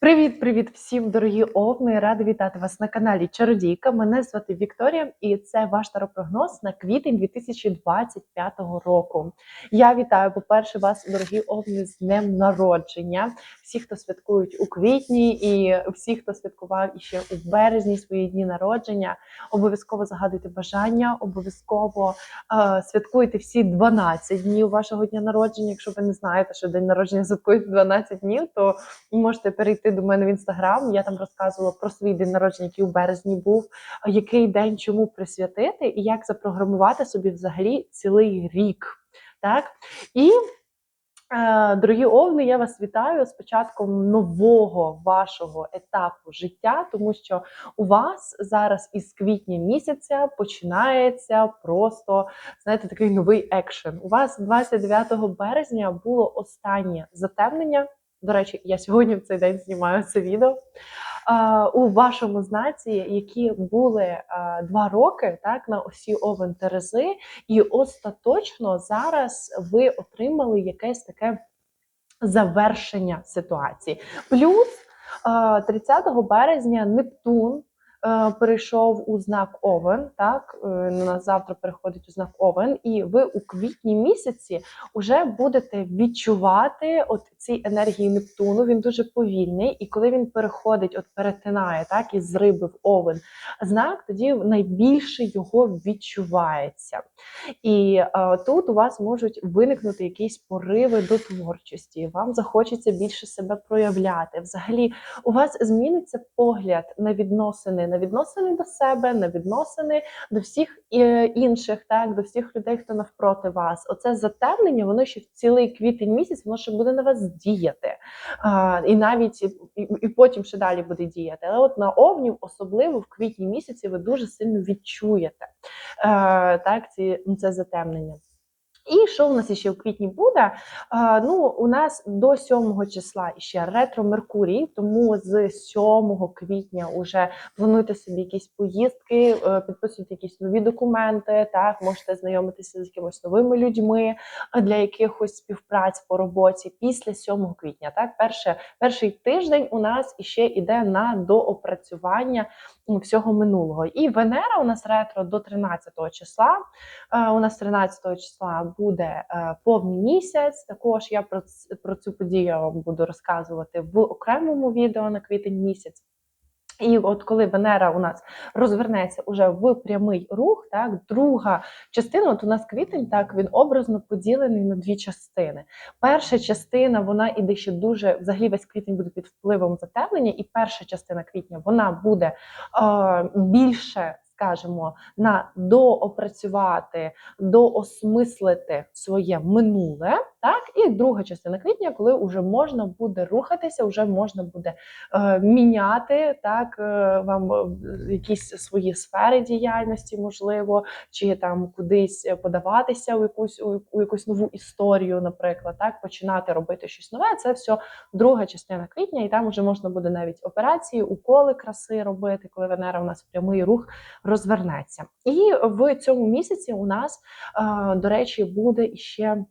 Привіт-привіт всім, дорогі овни! Рада вітати вас на каналі Чародійка. Мене звати Вікторія, і це ваш таропрогноз на квітень 2025 року. Я вітаю, по-перше, вас, дорогі овни, з днем народження. Всі, хто святкують у квітні, і всі, хто святкував іще у березні свої дні народження, обов'язково загадуйте бажання, обов'язково е, святкуйте всі 12 днів вашого дня народження. Якщо ви не знаєте, що день народження святкують 12 днів, то можете перейти до мене в інстаграм. Я там розказувала про свій день народження, який у березні був, який день чому присвятити, і як запрограмувати собі взагалі цілий рік. Так і. Е, Дорогі овни, я вас вітаю з початком нового вашого етапу життя, тому що у вас зараз із квітня місяця починається просто знаєте такий новий екшен. У вас 29 березня було останнє затемнення. До речі, я сьогодні в цей день знімаю це відео. У вашому знаці, які були два роки так на осі Овен Терези, і остаточно зараз ви отримали якесь таке завершення ситуації. Плюс 30 березня Нептун. Е, Перейшов у знак Овен, так е, на завтра переходить у знак Овен, і ви у квітні місяці вже будете відчувати от ці енергії Нептуну. Він дуже повільний, і коли він переходить, от перетинає так із риби в Овен знак, тоді найбільше його відчувається. І е, тут у вас можуть виникнути якісь пориви до творчості. Вам захочеться більше себе проявляти. Взагалі, у вас зміниться погляд на відносини, на відносини до себе, на відносини до всіх е, інших, так до всіх людей, хто навпроти вас. Оце затемнення, воно ще в цілий квітень місяць, воно ще буде на вас діяти. А, і навіть і, і, потім ще далі буде діяти. Але от на овнів, особливо в квітні місяці, ви дуже сильно відчуєте е, так, ці, це затемнення. І що в нас ще в квітні буде? Ну, у нас до 7 числа ще ретро Меркурій, тому з 7 квітня вже плануйте собі якісь поїздки, е, підписуйте якісь нові документи. Так, можете знайомитися з якимись новими людьми е, для якихось співпраць по роботі після 7 квітня. Так, перше, перший тиждень у нас іще йде на доопрацювання всього минулого. І Венера у нас ретро до 13 числа. Е, У нас 13 числа буде е, повний місяць. Також я про, про цю подію вам буду розказувати в окремому відео на квітень місяць. І от коли Венера у нас розвернеться уже в прямий рух, так друга частина, от у нас квітень, так він образно поділений на дві частини. Перша частина вона іде ще дуже взагалі весь квітень буде під впливом затемнення, і перша частина квітня вона буде е, більше. Скажімо, на доопрацювати, доосмислити своє минуле, так і друга частина квітня, коли вже можна буде рухатися, вже можна буде е, міняти так е, вам е, якісь свої сфери діяльності, можливо, чи там кудись подаватися у якусь у, у якусь нову історію, наприклад, так починати робити щось нове. Це все друга частина квітня, і там вже можна буде навіть операції, уколи краси робити, коли Венера у нас прямий рух розвернеться. І в цьому місяці у нас, е, до речі, буде ще е,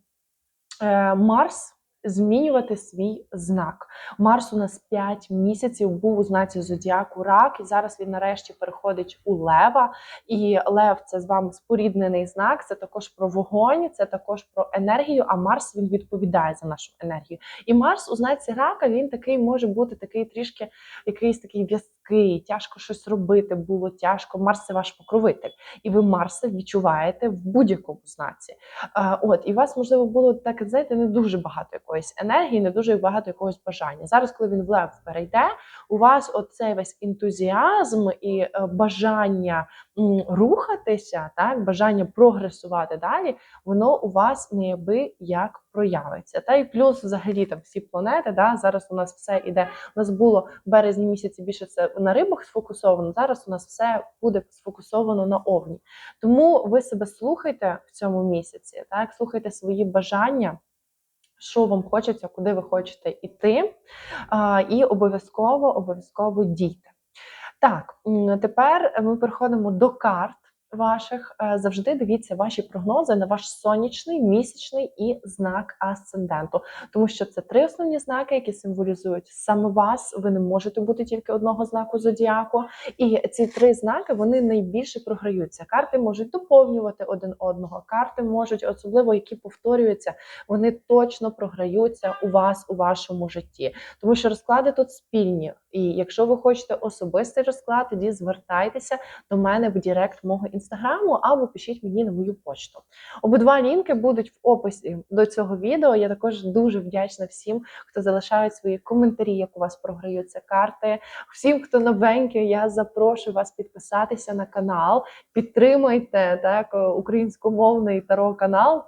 Марс. Змінювати свій знак. Марс у нас 5 місяців був у знаці зодіаку рак, і зараз він нарешті переходить у лева. І лев це з вами споріднений знак. Це також про вогонь, це також про енергію. А Марс він відповідає за нашу енергію. І Марс у знаці рака він такий може бути такий трішки якийсь такий в'язкий, тяжко щось робити було тяжко. Марс це ваш покровитель, і ви Марса відчуваєте в будь-якому знаці. От і у вас можливо було так, знаєте, не дуже багато якоїсь енергії, не дуже багато якогось бажання. Зараз, коли він в лев перейде, у вас оцей весь ентузіазм і е, бажання рухатися, так бажання прогресувати далі, воно у вас неаби як проявиться. Та й плюс, взагалі, там всі планети. Да, зараз у нас все іде. У нас було в березні місяці більше це на рибах сфокусовано. Зараз у нас все буде сфокусовано на овні. Тому ви себе слухайте в цьому місяці, так слухайте свої бажання. Що вам хочеться, куди ви хочете йти, і обов'язково обов'язково дійте. Так, тепер ми переходимо до карт. Ваших, е, завжди дивіться ваші прогнози на ваш сонячний, місячний і знак асценденту, тому що це три основні знаки, які символізують саме вас. Ви не можете бути тільки одного знаку зодіаку. І ці три знаки вони найбільше програються. Карти можуть доповнювати один одного. Карти можуть, особливо які повторюються, вони точно програються у вас у вашому житті, тому що розклади тут спільні. І якщо ви хочете особистий розклад, тоді звертайтеся до мене в Директ мого інстаграму або пишіть мені на мою почту. Обидва лінки будуть в описі до цього відео. Я також дуже вдячна всім, хто залишає свої коментарі, як у вас програються карти. Всім, хто новенький, я запрошую вас підписатися на канал. Підтримайте так українськомовний таро канал.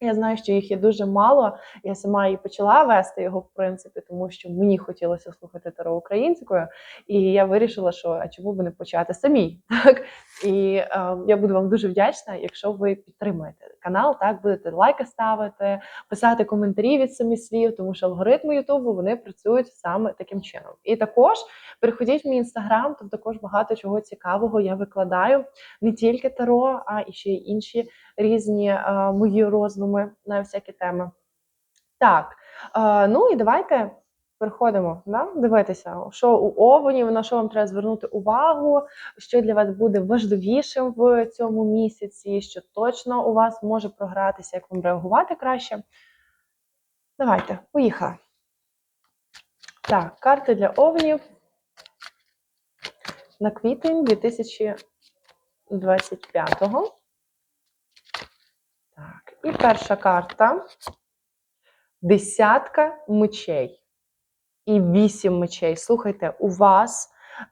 Я знаю, що їх є дуже мало. Я сама і почала вести його, в принципі, тому що мені хотілося слухати таро українською, і я вирішила, що а чому би не почати самій. Так і е, я буду вам дуже вдячна, якщо ви підтримуєте канал, так будете лайки ставити, писати коментарі від самих слів, тому що алгоритми Ютубу вони працюють саме таким чином. І також переходіть в мій інстаграм, там також багато чого цікавого я викладаю не тільки таро, а і ще й інші різні е, мої роздуми на всякі теми. Так, е, ну і давайте переходимо да? дивитися, що у овнів, на що вам треба звернути увагу, що для вас буде важливішим в цьому місяці, що точно у вас може програтися, як вам реагувати краще. Давайте, поїхали. Так, карти для овнів на квітень 2025-го. І перша карта десятка мечей і вісім мечей. Слухайте, у вас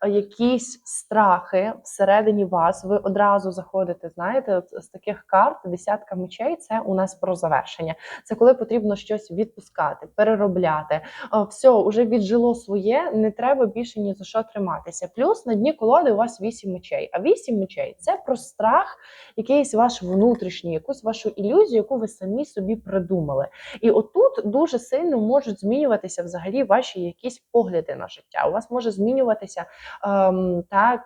якісь страхи всередині вас, ви одразу заходите, знаєте, от з таких карт десятка мечей це у нас про завершення. Це коли потрібно щось відпускати, переробляти. Е, Все, уже віджило своє, не треба більше ні за що триматися. Плюс на дні колоди у вас вісім мечей. А вісім мечей це про страх, якийсь ваш внутрішній, якусь вашу ілюзію, яку ви самі собі придумали. І отут дуже сильно можуть змінюватися взагалі ваші якісь погляди на життя. У вас може змінюватися так.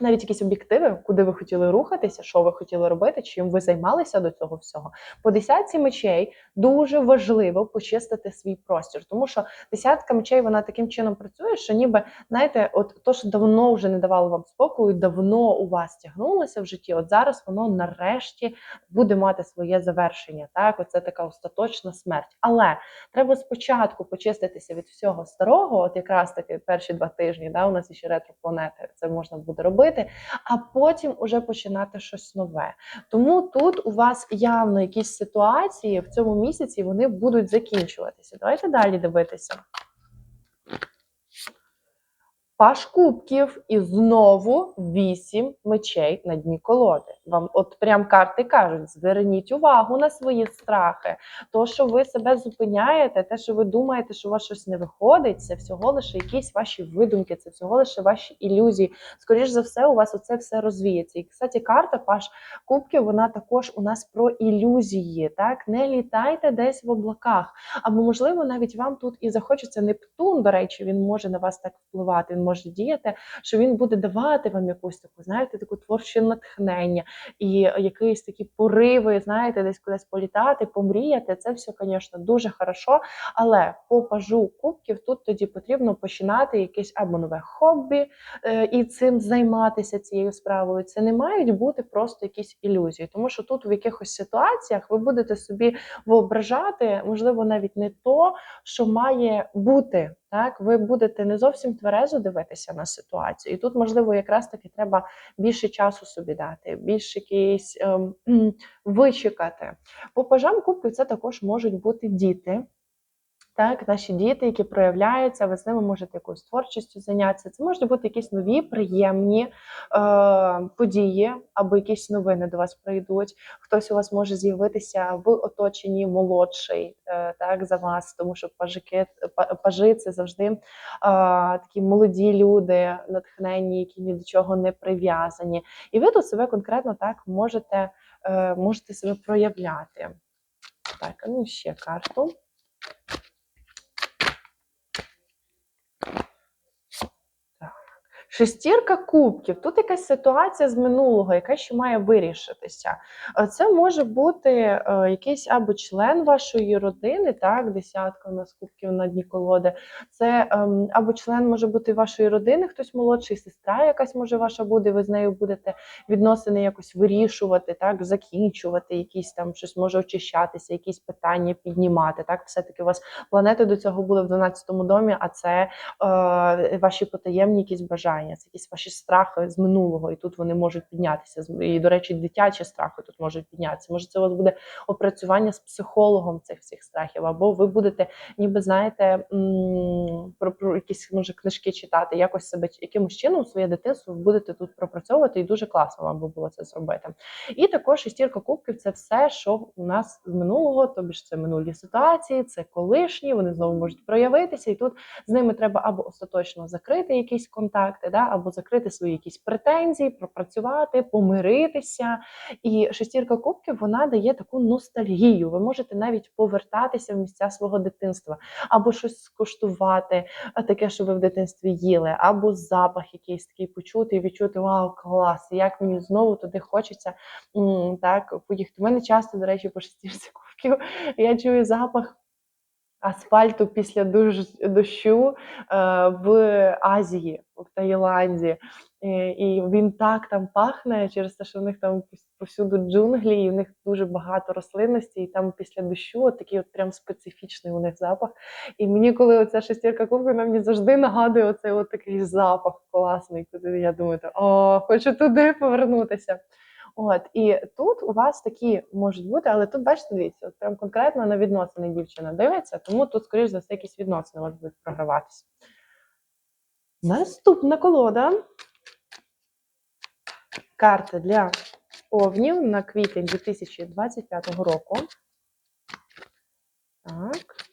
Навіть якісь об'єктиви, куди ви хотіли рухатися, що ви хотіли робити, чим ви займалися до цього всього. По десятці мечей дуже важливо почистити свій простір, тому що десятка мечей вона таким чином працює, що ніби знаєте, от то, що давно вже не давало вам спокою, давно у вас тягнулося в житті. От зараз воно нарешті буде мати своє завершення. Так, оце така остаточна смерть. Але треба спочатку почиститися від всього старого, от якраз таки перші два тижні, да, у нас ще ретропланети, це можна буде робити, а потім уже починати щось нове. Тому тут у вас явно якісь ситуації в цьому місяці вони будуть закінчуватися. Давайте далі дивитися. Паш кубків і знову вісім мечей на дні колоди. Вам от прям карти кажуть: зверніть увагу на свої страхи. То, що ви себе зупиняєте, те, що ви думаєте, що у вас щось не виходить, це всього лише якісь ваші видумки, це всього лише ваші ілюзії. Скоріше за все, у вас оце все розвіється. І кстати, карта Паш Кубків, вона також у нас про ілюзії. Так, не літайте десь в облаках. Або, можливо, навіть вам тут і захочеться Нептун, до речі, він може на вас так впливати. Він може діяти, що він буде давати вам якусь таку, знаєте, таку творче натхнення і якісь такі пориви, знаєте, десь кудись політати, помріяти. Це все, звісно, дуже хорошо. Але по пажу кубків тут тоді потрібно починати якесь або нове хобі е, і цим займатися цією справою. Це не мають бути просто якісь ілюзії, тому що тут в якихось ситуаціях ви будете собі воображати, можливо, навіть не то, що має бути. Так, ви будете не зовсім тверезо дивитися на ситуацію, і тут, можливо, якраз таки треба більше часу собі дати, більше якийсь ем, вичекати. По пажам кубків це також можуть бути діти. Так, наші діти, які проявляються, ви з ними можете якоюсь творчістю зайнятися. Це можуть бути якісь нові, приємні е, події, або якісь новини до вас прийдуть. Хтось у вас може з'явитися в оточенні молодший, е, так за вас, тому що пажики, пажи це завжди е, такі молоді люди, натхненні, які ні до чого не прив'язані. І ви тут себе конкретно так можете, е, можете себе проявляти. Так, ну ще карту. Шестірка кубків. Тут якась ситуація з минулого, яка ще має вирішитися. Е, Це може бути е, якийсь або член вашої родини, так, десятка у нас кубків на дні колоди. Це ем, або член може бути вашої родини, хтось молодший, сестра якась може ваша буде. Ви з нею будете відносини якось вирішувати, так, закінчувати, якісь там щось може очищатися, якісь питання піднімати. Так, все-таки у вас планети до цього були в 12-му домі, а це е, ваші потаємні якісь бажання, це якісь ваші страхи з минулого, і тут вони можуть піднятися. І, до речі, дитячі страхи тут можуть піднятися. Може, це у вас буде опрацювання з психологом цих всіх страхів, або ви будете, ніби знаєте, про, про якісь може книжки читати, якось себе якимось чином своє дитинство будете тут пропрацьовувати, і дуже класно вам би було це зробити. І також шестірка кубків це все, що у нас з минулого, тобі ж це минулі ситуації, це колишні, вони знову можуть проявитися, і тут з ними треба або остаточно закрити якісь контакти, да, або закрити свої якісь претензії, пропрацювати, помиритися. І шестірка кубків вона дає таку ностальгію. Ви можете навіть повертатися в місця свого дитинства, або щось скуштувати, таке, що ви в дитинстві їли, або запах якийсь такий почути і відчути вау, клас! Як мені знову туди хочеться так поїхати. У мене часто, до речі, по шестірці кубків я чую запах. Асфальту після дощу е, в Азії, в Таїланді. І він так там пахне через те, що в них там повсюду джунглі, і в них дуже багато рослинності, і там після дощу от такий от прям специфічний у них запах. І мені, коли оця шестірка вона мені завжди нагадує оцей от такий запах класний, куди я думаю, о, хочу туди повернутися. От і тут у вас такі можуть бути, але тут бачите, дивіться, от прям конкретно на відносини дівчина дивиться, тому тут, скоріш за все, якісь відносини у вас будуть програватися. Наступна колода. Карта для овнів на квітень 2025 року. Так.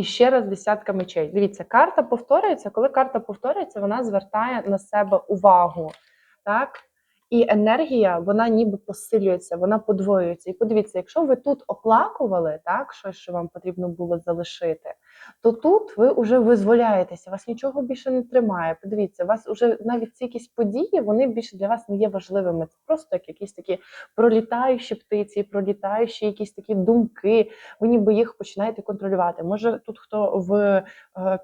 І ще раз десятка мечей. Дивіться, карта повторюється. Коли карта повторюється, вона звертає на себе увагу. Так? І енергія, вона ніби посилюється, вона подвоюється. І подивіться, якщо ви тут оплакували так, щось, що вам потрібно було залишити, то тут ви вже визволяєтеся, вас нічого більше не тримає. Подивіться, вас вже навіть ці якісь події, вони більше для вас не є важливими. Це просто як якісь такі пролітаючі птиці, пролітаючі якісь такі думки. Ви ніби їх починаєте контролювати. Може, тут хто в е,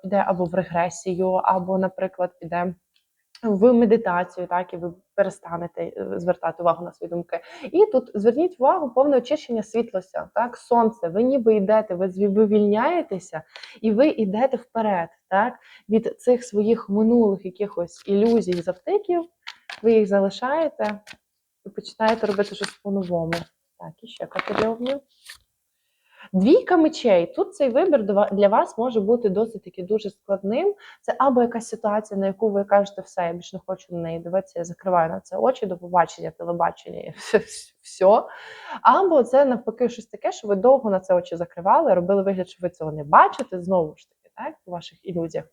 піде або в регресію, або, наприклад, піде. В медитацію, так і ви перестанете е, звертати увагу на свої думки. І тут зверніть увагу, повне очищення світлося, так, сонце. Ви ніби йдете, ви вивільняєтеся, і ви йдете вперед, так, від цих своїх минулих якихось ілюзій, завтиків. Ви їх залишаєте і починаєте робити щось по-новому. Так, і ще категорію. Двійка мечей. Тут цей вибір для вас може бути досить таки дуже складним. Це або якась ситуація, на яку ви кажете, все, я більше не хочу на неї дивитися, я закриваю на це очі до побачення, телебачення і все. Або це навпаки щось таке, що ви довго на це очі закривали, робили вигляд, що ви цього не бачите, знову ж таки, так, у ваших ілюзіях.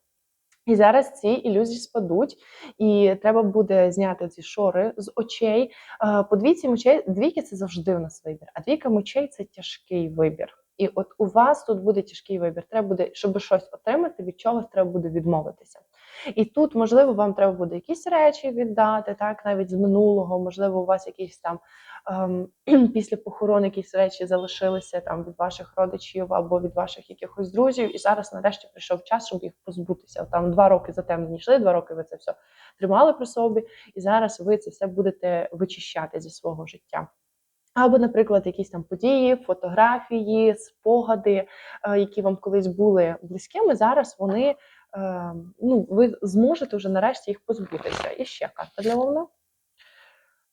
І зараз ці ілюзії спадуть, і треба буде зняти ці шори з очей. Е, По двійці мечей, двійки це завжди у нас вибір, а двійка мечей це тяжкий вибір. І от у вас тут буде тяжкий вибір. Треба буде, щоб щось отримати, від чогось треба буде відмовитися. І тут, можливо, вам треба буде якісь речі віддати, так, навіть з минулого, можливо, у вас якісь там ем, після похорон якісь речі залишилися там від ваших родичів або від ваших якихось друзів. І зараз нарешті прийшов час, щоб їх позбутися. Там два роки затемнені йшли, два роки ви це все тримали при собі, і зараз ви це все будете вичищати зі свого життя. Або, наприклад, якісь там події, фотографії, спогади, е, які вам колись були близькими, зараз вони е, ну, ви зможете вже нарешті їх позбутися. І ще карта для вовна.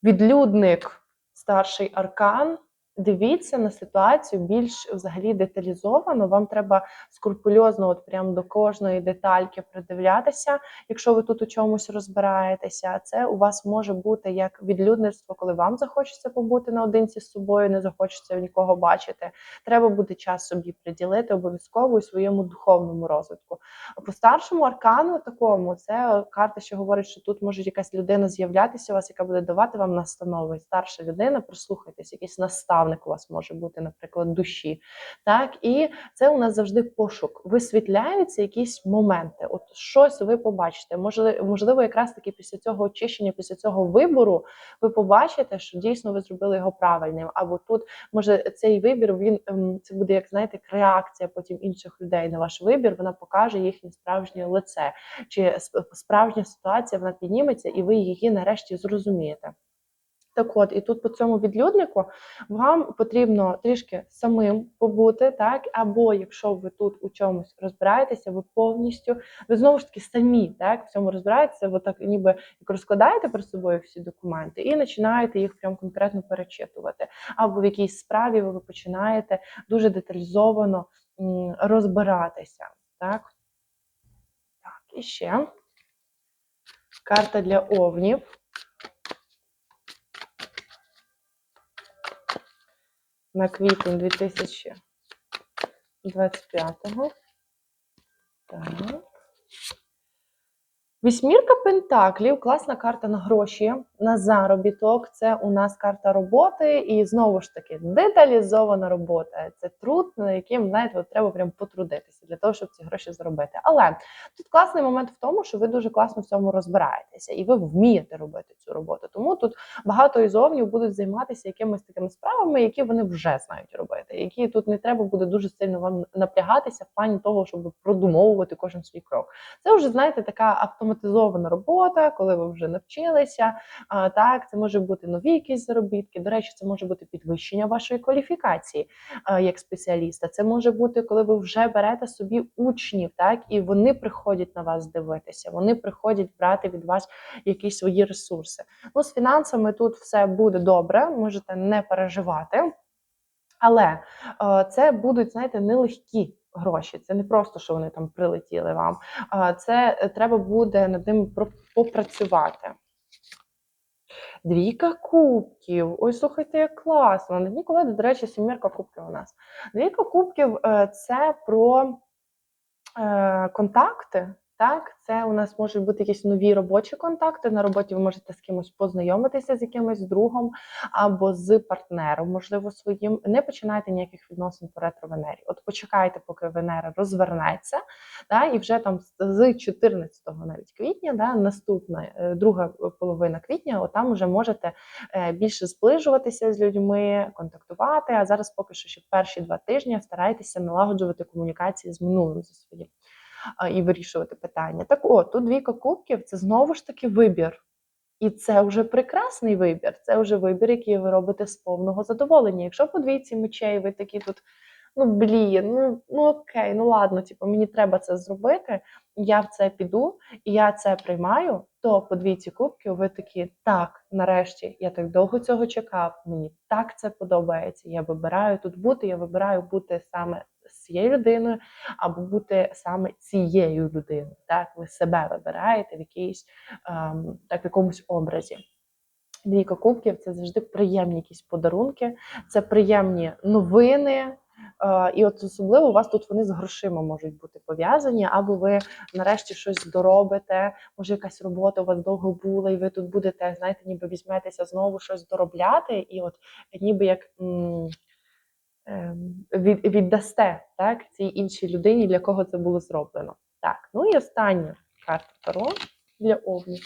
Відлюдник, старший аркан. Дивіться на ситуацію більш взагалі деталізовано. Вам треба скрупульозно, от прям до кожної детальки придивлятися, якщо ви тут у чомусь розбираєтеся. Це у вас може бути як відлюдництво, коли вам захочеться побути наодинці з собою, не захочеться нікого бачити. Треба буде час собі приділити обов'язково у своєму духовному розвитку. По старшому аркану такому це карта, що говорить, що тут може якась людина з'являтися у вас, яка буде давати вам настанови. Старша людина, прислухайтесь, якийсь наставник наставник у вас може бути, наприклад, душі. Так, і це у нас завжди пошук. Висвітляються якісь моменти. От щось ви побачите. Можливо, якраз таки після цього очищення, після цього вибору, ви побачите, що дійсно ви зробили його правильним. Або тут може цей вибір він ем, це буде, як знаєте, реакція потім інших людей на ваш вибір. Вона покаже їхнє справжнє лице, чи справжня ситуація вона підніметься, і ви її нарешті зрозумієте. Так от, і тут по цьому відлюднику вам потрібно трішки самим побути, так, або якщо ви тут у чомусь розбираєтеся, ви повністю, ви знову ж таки самі так, в цьому розбираєтеся, ви так ніби як розкладаєте перед собою всі документи і починаєте їх прям конкретно перечитувати. Або в якійсь справі ви починаєте дуже деталізовано розбиратися. Так? так, і ще карта для овнів. На квітень 2025-го. Так. Вісьмірка Пентаклів, класна карта на гроші, на заробіток. Це у нас карта роботи, і знову ж таки деталізована робота. Це труд, на яким знаєте, от треба прям потрудитися для того, щоб ці гроші заробити. Але тут класний момент в тому, що ви дуже класно в цьому розбираєтеся, і ви вмієте робити цю роботу. Тому тут багато ізовнів будуть займатися якимись такими справами, які вони вже знають робити, які тут не треба буде дуже сильно вам напрягатися в плані того, щоб продумовувати кожен свій крок. Це вже знаєте така автоматизована робота, коли ви вже навчилися. Так, це може бути нові якісь заробітки. До речі, це може бути підвищення вашої кваліфікації як спеціаліста. Це може бути, коли ви вже берете собі учнів, так і вони приходять на вас дивитися. Вони приходять брати від вас якісь свої ресурси. Ну, з фінансами тут все буде добре, можете не переживати. Але це будуть, знаєте, нелегкі гроші. Це не просто, що вони там прилетіли вам. Це треба буде над ними попрацювати. Двійка кубків. Ой, слухайте, як класно. На дні колоди, до речі, сімірка кубків у нас. Двійка кубків е, це про е, контакти. Так, це у нас можуть бути якісь нові робочі контакти. На роботі ви можете з кимось познайомитися з якимось другом або з партнером, можливо, своїм. Не починайте ніяких відносин по ретро-Венері. От почекайте, поки Венера розвернеться, да, і вже там з 14 навіть квітня, да, наступна е, друга половина квітня, от там вже можете е, більше зближуватися з людьми, контактувати. А зараз поки що ще перші два тижні старайтеся налагоджувати комунікації з минулим зі своїм і вирішувати питання. Так от, тут двійка кубків це знову ж таки вибір. І це вже прекрасний вибір. Це вже вибір, який ви робите з повного задоволення. Якщо по двійці мечей ви такі тут, ну блін, ну, ну окей, ну ладно, типу, мені треба це зробити, я в це піду, і я це приймаю, то по двійці кубків ви такі, так, нарешті, я так довго цього чекав, мені так це подобається. Я вибираю тут бути, я вибираю бути саме цією людиною, або бути саме цією людиною. Так, ви себе вибираєте в якійсь ем, так, в якомусь образі. Двійка кубків це завжди приємні якісь подарунки, це приємні новини. Е, і от особливо у вас тут вони з грошима можуть бути пов'язані, або ви нарешті щось доробите. Може, якась робота у вас довго була, і ви тут будете, знаєте, ніби візьметеся знову щось доробляти, і от ніби як від, віддасте так, цій іншій людині, для кого це було зроблено. Так, ну і остання карта Таро для овнів.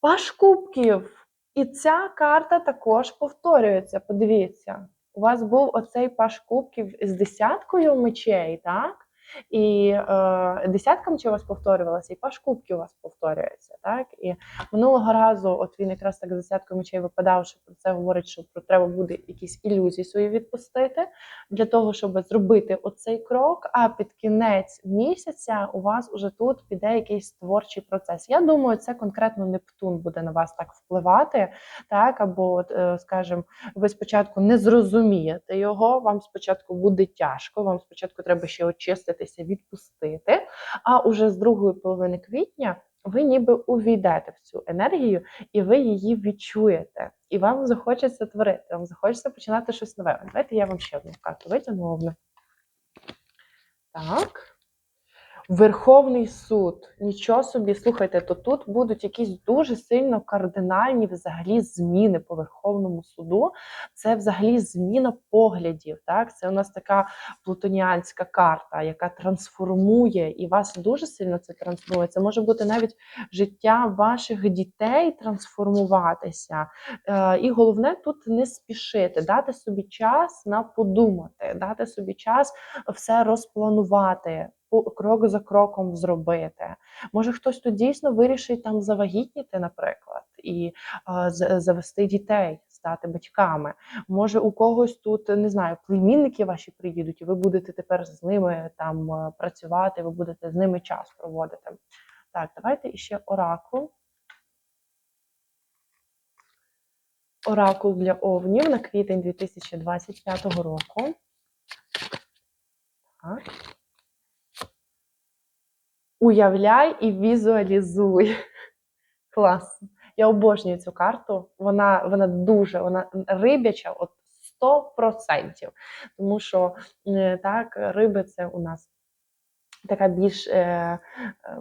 Паш кубків. І ця карта також повторюється. Подивіться, у вас був оцей паш кубків з десяткою мечей, так? І е, десятка вас повторювалася, і паш кубків у вас повторюється. Так? І минулого разу, от він якраз так з десяткою мечей випадав, що про це говорить, що про треба буде якісь ілюзії свої відпустити для того, щоб зробити оцей крок. А під кінець місяця у вас уже тут піде якийсь творчий процес. Я думаю, це конкретно Нептун буде на вас так впливати, так або, от, е, скажімо, ви спочатку не зрозумієте його, вам спочатку буде тяжко, вам спочатку треба ще очиститися, відпустити. А уже з другої половини квітня ви ніби увійдете в цю енергію, і ви її відчуєте. І вам захочеться творити, вам захочеться починати щось нове. Давайте я вам ще одну карту витягну. Так. Верховний суд. Нічого собі, слухайте, то тут будуть якісь дуже сильно кардинальні взагалі зміни по Верховному суду. Це взагалі зміна поглядів. Так, це у нас така плутоніанська карта, яка трансформує і вас дуже сильно це трансформує. Це може бути навіть життя ваших дітей трансформуватися. Е, І головне тут не спішити, дати собі час на подумати, дати собі час все розпланувати, крок за кроком зробити. Може, хтось тут дійсно вирішить там завагітніти, наприклад, і завести дітей, стати батьками. Може, у когось тут не знаю, племінники ваші приїдуть, і ви будете тепер з ними там працювати, ви будете з ними час проводити. Так, давайте іще оракул. Оракул для овнів на квітень 2025 року. Так. Уявляй і візуалізуй. Клас. Я обожнюю цю карту. Вона, вона дуже вона рибяча, от 100%. Тому що так, риби це у нас така більш е,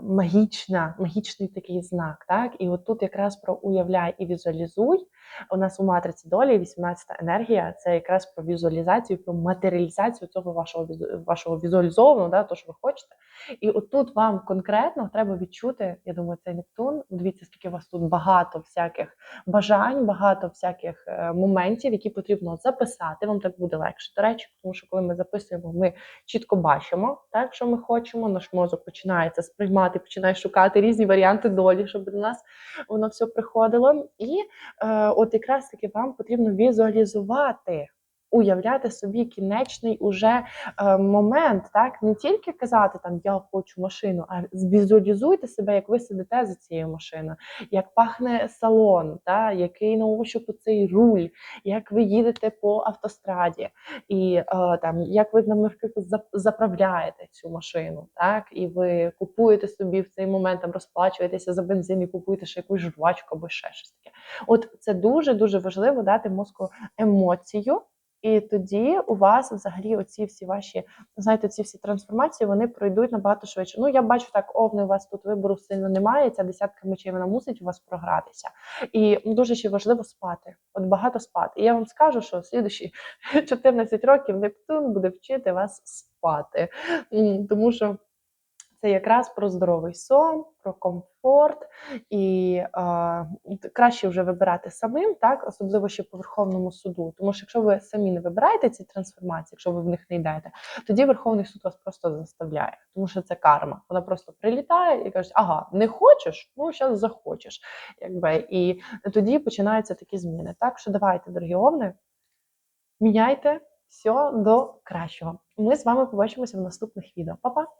магічна, магічний такий знак. Так? І от тут якраз про уявляй і візуалізуй. У нас у матриці долі 18-та енергія це якраз про візуалізацію, про матеріалізацію цього вашого вашого візуалізованого, да, то, що ви хочете. І от тут вам конкретно треба відчути, я думаю, цей Нептун. Дивіться, скільки у вас тут багато всяких бажань, багато всяких е, моментів, які потрібно записати. Вам так буде легше. До речі, тому що коли ми записуємо, ми чітко бачимо, так що ми хочемо. Наш мозок починає це сприймати, починає шукати різні варіанти долі, щоб до нас воно все приходило. І е, от якраз таки вам потрібно візуалізувати. Уявляти собі кінечний уже е, момент, так не тільки казати там я хочу машину, а візуалізуйте себе, як ви сидите за цією машиною, як пахне салон, та який на ощупу цей руль, як ви їдете по автостраді, і е, там як ви наприклад, заправляєте цю машину, так і ви купуєте собі в цей момент там розплачуєтеся за бензин і купуєте ще якусь жвачку або ще щось таке. От це дуже дуже важливо дати мозку емоцію. І тоді у вас взагалі оці всі ваші, знаєте, ці всі трансформації вони пройдуть набагато швидше. Ну я бачу так, овни у вас тут вибору сильно немає. Ця десятка мечей вона мусить у вас програтися. І дуже ще важливо спати. От багато спати. І я вам скажу, що слідущі 14 років Нептун буде вчити вас спати, тому що. Це якраз про здоровий сон, про комфорт, і е, краще вже вибирати самим, так особливо ще по Верховному суду. Тому що якщо ви самі не вибираєте ці трансформації, якщо ви в них не йдете, тоді Верховний суд вас просто заставляє, тому що це карма. Вона просто прилітає і каже: ага, не хочеш, ну зараз захочеш. Якби і тоді починаються такі зміни. Так що давайте, дорогі овни, міняйте все до кращого. Ми з вами побачимося в наступних відео. Па-па!